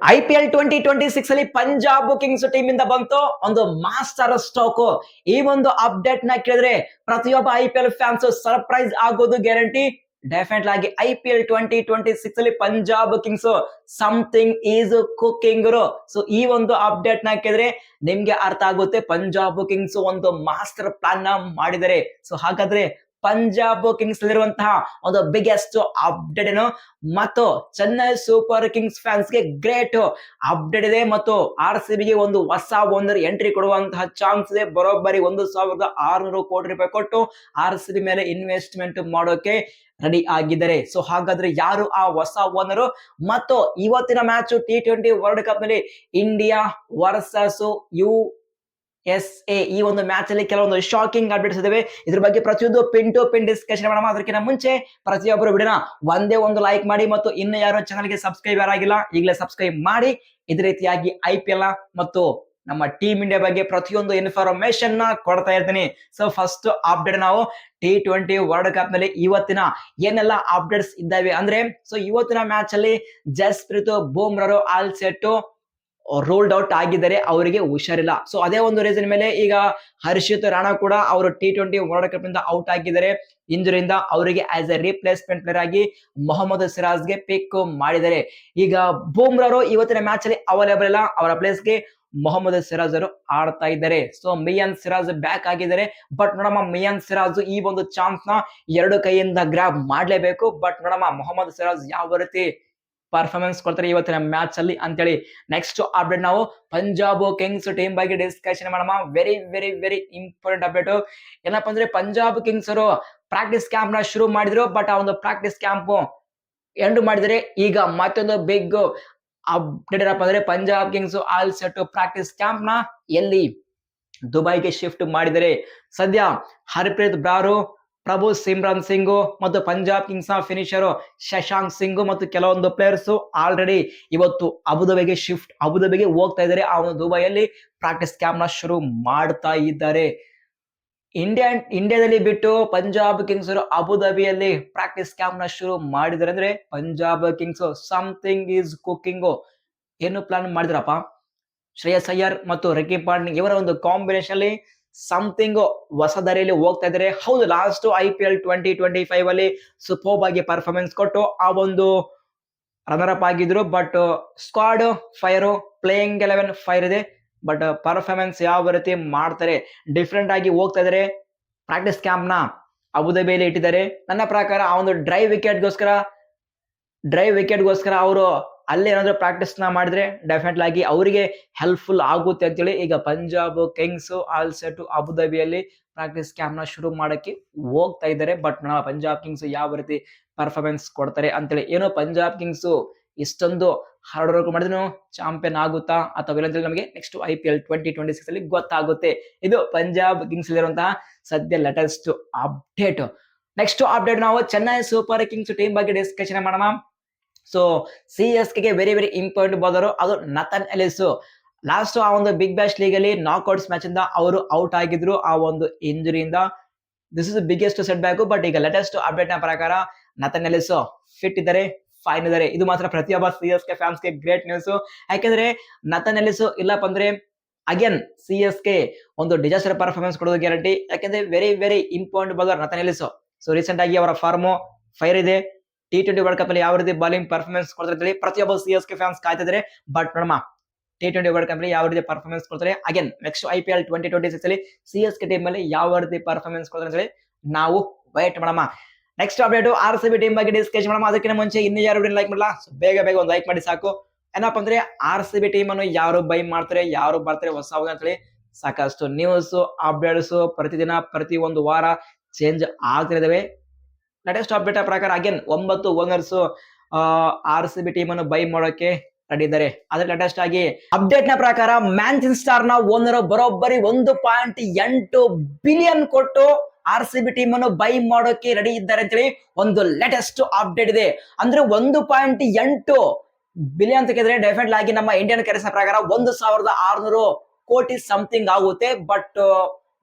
I P L twenty twenty six ಅಲ್ಲಿ Punjab kings team ಇಂದ ಬಂತು. ಒಂದು ಮಾಸ್ಟರ್ ಸ್ಟೋಕ್ ಈ ಒಂದು ಅಪ್ಡೇಟ್ನ ಕೇಳಿದ್ರೆ ಪ್ರತಿಯೊಬ್ಬ I P L fans surprise guarantee definite definite ಆಗಿ I P L twenty twenty six ಅಲ್ಲಿ Punjab Kings something is cooking so ಈ ಒಂದು ಅಪ್ಡೇಟ್ನ ಕೇಳಿದ್ರೆ ನಿಮ್ಗೆ ಅರ್ಥ ಆಗುತ್ತೆ. ಪಂಜಾಬ್ ಕಿಂಗ್ಸ್ ಒಂದು ಮಾಸ್ಟರ್ ಪ್ಲಾನ್ನ ಮಾಡಿದರೆ ಸೊ ಹಾಗಾದ್ರೆ ಪಂಜಾಬ್ ಕಿಂಗ್ಸ್ ಅಲ್ಲಿರುವಂತಹ ಒಂದು ಬಿಗ್ಗೆಸ್ಟ್ ಅಪ್ಡೇಟ್ ಏನು? ಮತ್ತು ಚೆನ್ನೈ ಸೂಪರ್ ಕಿಂಗ್ಸ್ ಫ್ಯಾನ್ಸ್ಗೆ ಗ್ರೇಟ್ ಅಪ್ಡೇಟ್ ಇದೆ. ಮತ್ತು ಆರ್ ಸಿ ಬಿಗೆ ಒಂದು ಹೊಸ ಓನರ್ ಎಂಟ್ರಿ ಕೊಡುವಂತಹ ಚಾನ್ಸ್ ಇದೆ. ಬರೋಬ್ಬರಿ ಒಂದು ಸಾವಿರದ ಆರುನೂರು ಕೋಟಿ ರೂಪಾಯಿ ಕೊಟ್ಟು ಆರ್ ಸಿ ಬಿ ಮೇಲೆ ಇನ್ವೆಸ್ಟ್ಮೆಂಟ್ ಮಾಡೋಕೆ ರೆಡಿ ಆಗಿದ್ದಾರೆ. ಸೊ ಹಾಗಾದ್ರೆ ಯಾರು ಆ ಹೊಸ ಓನರು ಮತ್ತು ಇವತ್ತಿನ match T twenty world ಕಪ್ನಲ್ಲಿ India versus U S A, ಈ ಒಂದು ಮ್ಯಾಚ್ ಅಲ್ಲಿ ಕೆಲವೊಂದು ಶಾಕಿಂಗ್ ಅಪ್ಡೇಟ್ಸ್ ಇದಾವೆ. ಇದ್ರ ಬಗ್ಗೆ ಪ್ರತಿಯೊಂದು ಪಿನ್ ಟು ಪಿನ್ ಡಿಸ್ಕಷನ್ ಮಾಡೋಣ. ಅದಕ್ಕಿಂತ ಮುಂಚೆ ಪ್ರತಿಯೊಬ್ಬರು ಬಿಡೋಣ. ಒಂದೇ ಒಂದು ಲೈಕ್ ಮಾಡಿ ಮತ್ತು ಇನ್ನು ಯಾರು ಚಾನಲ್ಗೆ ಸಬ್ಸ್ಕ್ರೈಬ್ ಆಗಿಲ್ಲ, ಈಗಲೇ ಸಬ್ಸ್ಕ್ರೈಬ್ ಮಾಡಿ. ಇದೇ ರೀತಿಯಾಗಿ ಐ ಪಿ ಎಲ್ ಮತ್ತು ನಮ್ಮ ಟೀಮ್ ಇಂಡಿಯಾ ಬಗ್ಗೆ ಪ್ರತಿಯೊಂದು ಇನ್ಫಾರ್ಮೇಶನ್ನ ಕೊಡ್ತಾ ಇರ್ತೀನಿ. ಸೊ ಫಸ್ಟ್ ಅಪ್ಡೇಟ್ ನಾವು ಟಿ ಟ್ವೆಂಟಿ ವರ್ಲ್ಡ್ ಕಪ್ನಲ್ಲಿ ಇವತ್ತಿನ ಏನೆಲ್ಲ ಅಪ್ಡೇಟ್ಸ್ ಇದ್ದಾವೆ ಅಂದ್ರೆ ಸೊ ಇವತ್ತಿನ ಮ್ಯಾಚ್ ಅಲ್ಲಿ ಜಸ್ಪ್ರೀತ್ ಬೂಮ್ರರು ಆಲ್ ಸೆಟ್ಟು ರೂಲ್ಡ್ ಔಟ್ ಆಗಿದ್ದಾರೆ ಅವರಿಗೆ ಹುಷಾರಿಲ್ಲ. ಸೊ ಅದೇ ಒಂದು ರೀಸನ್ ಮೇಲೆ ಈಗ ಹರ್ಷಿತ್ ರಾಣಾ ಕೂಡ ಅವರು ಟಿ ಟ್ವೆಂಟಿ ವರ್ಲ್ಡ್ ಕಪ್ ಇಂದ ಔಟ್ ಆಗಿದ್ದಾರೆ. ಇಂಜುರಿಯಿಂದ ಅವರಿಗೆ ಆಸ್ ಎ ರಿಪ್ಲೇಸ್ಮೆಂಟ್ ಪ್ಲೇಯರ್ ಆಗಿ ಮೊಹಮ್ಮದ್ ಸಿರಾಜ್ಗೆ ಪಿಕ್ ಮಾಡಿದ್ದಾರೆ. ಈಗ ಬೂಮ್ರಾರು ಇವತ್ತಿನ ಮ್ಯಾಚ್ ಅಲ್ಲಿ ಅವೈಲೇಬಲ್ ಇಲ್ಲ. ಅವರ ಪ್ಲೇಸ್ಗೆ ಮೊಹಮ್ಮದ್ ಸಿರಾಜ್ ಅವರು ಆಡ್ತಾ ಇದ್ದಾರೆ. ಸೊ ಮಿಯಾನ್ ಸಿರಾಜ್ ಬ್ಯಾಕ್ ಆಗಿದ್ದಾರೆ. ಬಟ್ ನೋಡಮ್ಮ, ಮಿಯಾನ್ ಸಿರಾಜ್ ಈ ಒಂದು ಚಾನ್ಸ್ನ ಎರಡು ಕೈಯಿಂದ ಗ್ರಾಬ್ ಮಾಡಲೇಬೇಕು. ಬಟ್ ನೋಡಮ್ಮ, ಮೊಹಮ್ಮದ್ ಸಿರಾಜ್ ಯಾವ ರೀತಿ ಪರ್ಫಾರ್ಮೆನ್ಸ್ ಕೊಡ್ತಾರೆ ಇವತ್ತಿನ ಮ್ಯಾಚ್ ಅಲ್ಲಿ ಅಂತೇಳಿ. ನೆಕ್ಸ್ಟ್ ಅಪ್ಡೇಟ್ ನಾವು ಪಂಜಾಬ್ ಕಿಂಗ್ಸ್ ಟೀಮ್ ಬಗ್ಗೆ ಡಿಸ್ಕಷನ್ ಮಾಡೋಣ. Very very very important update ಏನಪ್ಪಾ ಅಂದ್ರೆ ಪಂಜಾಬ್ ಕಿಂಗ್ಸ್ ಅವರು ಪ್ರಾಕ್ಟೀಸ್ ಕ್ಯಾಂಪ್ನ ಶುರು ಮಾಡಿದ್ರು ಬಟ್ ಆ ಒಂದು ಪ್ರಾಕ್ಟೀಸ್ ಕ್ಯಾಂಪ್ ಎಂಡ್ ಮಾಡಿದರೆ ಈಗ ಮತ್ತೊಂದು ಬಿಗ್ ಅಪ್ಡೇಟ್ ಏನಪ್ಪ ಅಂದ್ರೆ Punjab kings all set practice ಕ್ಯಾಂಪ್ನ ಎಲ್ಲಿ? ದುಬೈಗೆ ಶಿಫ್ಟ್ ಮಾಡಿದರೆ. ಸದ್ಯ ಹರ್ಪ್ರೀತ್ ಬ್ರಾರು ಪ್ರಭು ಸಿಮ್ರಾನ್ ಸಿಂಗು ಮತ್ತು ಪಂಜಾಬ್ ಕಿಂಗ್ಸ್ನ ಫಿನಿಷರು ಶಶಾಂಕ್ ಸಿಂಗು ಮತ್ತು ಕೆಲವೊಂದು ಪ್ಲೇಯರ್ಸ್ ಆಲ್ರೆಡಿ ಇವತ್ತು ಅಬುದಾಬಿಗೆ ಶಿಫ್ಟ್ ಅಬುದಾಬಿಗೆ ಹೋಗ್ತಾ ಇದ್ದಾರೆ. ಆ ದುಬೈಯಲ್ಲಿ ಪ್ರಾಕ್ಟೀಸ್ ಕ್ಯಾಂಪ್ನ ಶುರು ಮಾಡ್ತಾ ಇದ್ದಾರೆ. ಇಂಡಿಯಾ ಇಂಡಿಯಾದಲ್ಲಿ ಬಿಟ್ಟು ಪಂಜಾಬ್ ಕಿಂಗ್ಸ್ ಅಬುದಾಬಿಯಲ್ಲಿ ಪ್ರಾಕ್ಟೀಸ್ ಕ್ಯಾಂಪ್ನ ಶುರು ಮಾಡಿದ್ದಾರೆ. ಅಂದ್ರೆ Punjab Kings something is cooking ಏನು ಪ್ಲಾನ್ ಮಾಡಿದ್ರಪ್ಪ? ಶ್ರೇಯಸ್ ಅಯ್ಯರ್ ಮತ್ತು ರಿಕಿ ಪಾಂಡ್ ಇವರ ಒಂದು ಕಾಂಬಿನೇಷನ್ ಅಲ್ಲಿ ಸಮಥಿಂಗ್ ಹೊಸ ದಾರಿಯಲ್ಲಿ ಹೋಗ್ತಾ ಇದ್ದಾರೆ ಹೌದು last I P L twenty twenty five ಅಲ್ಲಿ ಸೂಪರ್ಬ್ ಆಗಿ ಪರ್ಫಾರ್ಮೆನ್ಸ್ ಕೊಟ್ಟು ಆ ಒಂದು ರನ್ನರ್ ಅಪ್ ಆಗಿದ್ರು. But squad fire playing eleven fire ಇದೆ. ಬಟ್ ಪರ್ಫಾರ್ಮೆನ್ಸ್ ಯಾವ ರೀತಿ ಮಾಡ್ತಾರೆ ಡಿಫ್ರೆಂಟ್ ಆಗಿ ಹೋಗ್ತಾ ಇದ್ದಾರೆ ಪ್ರಾಕ್ಟೀಸ್ ಕ್ಯಾಂಪ್ನ ಅಬುದಾಬಿಯಲ್ಲಿ ಇಟ್ಟಿದ್ದಾರೆ. ನನ್ನ ಪ್ರಕಾರ ಆ ಒಂದು ಡ್ರೈ ವಿಕೆಟ್ಗೋಸ್ಕರ ಡ್ರೈ ವಿಕೆಟ್ಗೋಸ್ಕರ ಅವರು ಅಲ್ಲಿ ಏನಾದ್ರು ಪ್ರಾಕ್ಟೀಸ್ನ ಮಾಡಿದ್ರೆ ಡೆಫಿನೆಟ್ ಆಗಿ ಅವರಿಗೆ ಹೆಲ್ಪ್ಫುಲ್ ಆಗುತ್ತೆ ಅಂತೇಳಿ ಈಗ ಪಂಜಾಬ್ ಕಿಂಗ್ಸ್ ಆಲ್ ಸೆಟ್ ಅಬುದಾಬಿಯಲ್ಲಿ ಪ್ರಾಕ್ಟೀಸ್ ಕ್ಯಾಂಪ್ನ ಶುರು ಮಾಡಕ್ಕೆ ಹೋಗ್ತಾ ಇದ್ದಾರೆ. ಬಟ್ ನಮ್ಮ ಪಂಜಾಬ್ ಕಿಂಗ್ಸ್ ಯಾವ ರೀತಿ ಪರ್ಫಾರ್ಮೆನ್ಸ್ ಕೊಡ್ತಾರೆ ಅಂತೇಳಿ ಏನೋ ಪಂಜಾಬ್ ಕಿಂಗ್ಸ್ ಇಷ್ಟೊಂದು ಹಾರ್ಡ್ ವರ್ಕ್ ಮಾಡಿದ್ರು. ಚಾಂಪಿಯನ್ ಆಗುತ್ತಾ ಅಥವಾ ಇಲ್ಲ ಅಂತೇಳಿ ನಮಗೆ next I P L twenty twenty six ಅಲ್ಲಿ ಗೊತ್ತಾಗುತ್ತೆ. ಇದು ಪಂಜಾಬ್ ಕಿಂಗ್ಸ್ ಇರುವಂತಹ ಸದ್ಯ ಲೇಟೆಸ್ಟ್ ಅಪ್ಡೇಟ್ ನೆಕ್ಸ್ಟ್ ಅಪ್ಡೇಟ್ ನಾವು ಚೆನ್ನೈ ಸೂಪರ್ ಕಿಂಗ್ಸ್ ಟೀಮ್ ಬಗ್ಗೆ ಡಿಸ್ಕಷನ್ ಮಾಡೋಣ. ಸೊ ಸಿ ಎಸ್ಗೆ ವೆರಿ ವೆರಿ ಇಂಪಾರ್ಟೆಂಟ್ ಬಾಲರು ಅದು ನತನ್ ಎಲಿಸ್ ಲಾಸ್ಟ್ ಆ ಒಂದು ಬಿಗ್ ಬ್ಯಾಶ್ ಲೀಗ್ ಅಲ್ಲಿ ನಾಕ್ಔಟ್ಸ್ ಮ್ಯಾಚ್ ಇಂದ ಅವರು ಔಟ್ ಆಗಿದ್ರು ಆ ಒಂದು ಇಂಜುರಿಯಿಂದ this is biggest set back but ಈಗ ಲೇಟೆಸ್ಟ್ ಅಪ್ಡೇಟ್ನ ಪ್ರಕಾರ ನತನ್ ಎಲಿಸ್ ಫಿಟ್ ಇದ್ದಾರೆ ಫೈನ್ ಇದ್ದಾರೆ. ಇದು ಮಾತ್ರ ಪ್ರತಿಯೊಬ್ಬ ಸಿ ಎಸ್ ಕೆ ಫ್ಯಾನ್ಸ್ಗೆ ಗ್ರೇಟ್ ನ್ಯೂಸ್ ಯಾಕೆಂದ್ರೆ ನತನ್ ಎಲಿಸ್ ಇಲ್ಲಪ್ಪ ಅಂದ್ರೆ ಅಗೇನ್ ಸಿ ಎಸ್ ಕೆ ಒಂದು ಡಿಸಾಸ್ಟರ್ ಪರ್ಫಾರ್ಮೆನ್ಸ್ ಕೊಡೋದು ಗ್ಯಾರಂಟಿ ಯಾಕೆಂದ್ರೆ very very important bowler Nathan Ellis so recent ಆಗಿ ಅವರ ಫಾರ್ಮು ಫೈರ್ ಇದೆ. ಟಿ ಟ್ವೆಂಟಿ ವರ್ಲ್ಡ್ ಕಪ್ ಅಲ್ಲಿ ಯಾವ ರೀತಿ ಬೌಲಿಂಗ್ ಪರ್ಫಾರ್ಮೆನ್ಸ್ ಕೊಡ್ತಾರೆ ಹೇಳಿ ಪ್ರತಿಯೊಬ್ಬ ಸಿ ಎಸ್ ಕೆ ಫ್ಯಾನ್ಸ್ ಕಾಯ್ತಿದ್ದಾರೆ. ಬಟ್ ನೋಡಮ್ಮ ಟಿ ಟ್ವೆಂಟಿ ವರ್ಲ್ಡ್ ಕಪ್ ಅಲ್ಲಿ ಯಾವ ರೀತಿ ಪರ್ಫಾರ್ಮೆನ್ಸ್ ಕೊಡ್ತಾರೆ? Again next I P L twenty twenty six ಅಲ್ಲಿ ಸಿ ಎಸ್ ಕೆ ಟೀಮ್ ಅಲ್ಲಿ ಯಾವ ರೀತಿ ಪರ್ಫಾರ್ಮೆನ್ಸ್ ಕೊಡ್ತಾರೆ ಅಂತ ಹೇಳಿ ನಾವು ವೈಟ್ ಮಾಡಮ್ಮ next update R C B team ಬಗ್ಗೆ ಡಿಸ್ಕಸ್ ಮಾಡಮ್ಮ ಅದಕ್ಕಿಂತ ಮುಂಚೆ ಇನ್ನೂ ಯಾರು ಲೈಕ್ ಮಾಡಲ್ಲ ಬೇಗ ಬೇಗ ಒಂದು ಲೈಕ್ ಮಾಡಿ ಸಾಕು. ಏನಪ್ಪ ಅಂದ್ರೆ ಆರ್ ಸಿ ಬಿ ಟೀಮ್ ಅನ್ನು ಯಾರು ಬೈ ಮಾಡ್ತಾರೆ, ಯಾರು ಬರ್ತಾರೆ ಹೊಸ ಅಂತ ಹೇಳಿ ಸಾಕಷ್ಟು ನ್ಯೂಸ್ ಅಪ್ಡೇಟ್ಸ್ ಪ್ರತಿದಿನ ಪ್ರತಿ ಒಂದು ವಾರ ಚೇಂಜ್ ಆಗ್ತಿದ್ದಾವೆ ಲೇಟೆಸ್ಟ್ ಅಪ್ಡೇಟ್ ಪ್ರಕಾರ ಅಗೇನ್ ಒಂಬತ್ತು owners R C B team ಅನ್ನು ಬೈ ಮಾಡೋಕೆ ರೆಡಿ ಇದ್ದಾರೆ. ಅದ್ರ ಲೇಟೆಸ್ಟ್ ಆಗಿ ಅಪ್ಡೇಟ್ನ ಪ್ರಕಾರ ಮ್ಯಾಂಚೆಸ್ಟರ್ನ ಓನರ್ ಬರೋಬ್ಬರಿ ಒಂದು ಪಾಯಿಂಟ್ ಎಂಟು ಬಿಲಿಯನ್ ಕೊಟ್ಟು ಆರ್ ಸಿ ಬಿ ಟೀಮ್ ಅನ್ನು ಬೈ ಮಾಡೋಕೆ ರೆಡಿ ಇದ್ದಾರೆ ಅಂತೇಳಿ ಒಂದು ಲೇಟೆಸ್ಟ್ ಅಪ್ಡೇಟ್ ಇದೆ. ಅಂದ್ರೆ ಒಂದು ಪಾಯಿಂಟ್ ಎಂಟು ಬಿಲಿಯನ್ ತೆಗೆದ್ರೆ ಡೆಫಿನೆಟ್ ಆಗಿ ನಮ್ಮ ಇಂಡಿಯನ್ ಕರೆನ್ಸಿ ಪ್ರಕಾರ ಒಂದು ಸಾವಿರದ ಆರ್ನೂರು ಕೋಟಿ ಸಮಥಿಂಗ್ ಆಗುತ್ತೆ. ಬಟ್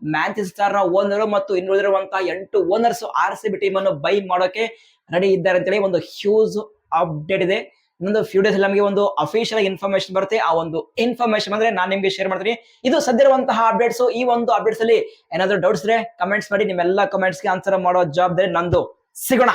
ಮ್ಯಾಂಚೆಸ್ಟರ್ನ ಓನರ್ ಮತ್ತು ಇನ್ನುಳಿದಿರುವಂತಹ ಎಂಟು owners R C B team ಅನ್ನು ಬೈ ಮಾಡೋಕೆ ರೆಡಿ ಇದ್ದಾರೆ ಅಂತೇಳಿ ಒಂದು ಹ್ಯೂಜ್ ಅಪ್ಡೇಟ್ ಇದೆ. ಇನ್ನೊಂದು ಫ್ಯೂ ಡೇಸ್ ನಮಗೆ ಒಂದು ಅಫಿಷಿಯಲ್ ಇನ್ಫಾರ್ಮೇಶನ್ ಬರುತ್ತೆ. ಆ ಒಂದು ಇನ್ಫಾರ್ಮೇಶನ್ ಅಂದ್ರೆ ನಾನು ನಿಮಗೆ ಶೇರ್ ಮಾಡ್ತೀನಿ. ಇದು ಸದ್ಯರುವಂತಹ ಅಪ್ಡೇಟ್ಸ್ ಈ ಒಂದು ಅಪ್ಡೇಟ್ಸ್ ಅಲ್ಲಿ ಏನಾದ್ರು ಡೌಟ್ಸ್ ಇದ್ರೆ ಕಮೆಂಟ್ಸ್ ಮಾಡಿ. ನಿಮ್ಮೆಲ್ಲ ಕಮೆಂಟ್ಸ್ಗೆ ಆನ್ಸರ್ ಮಾಡೋ ಜವಾಬ್ದಾರಿ ನಂದು. ಸಿಗೋಣ.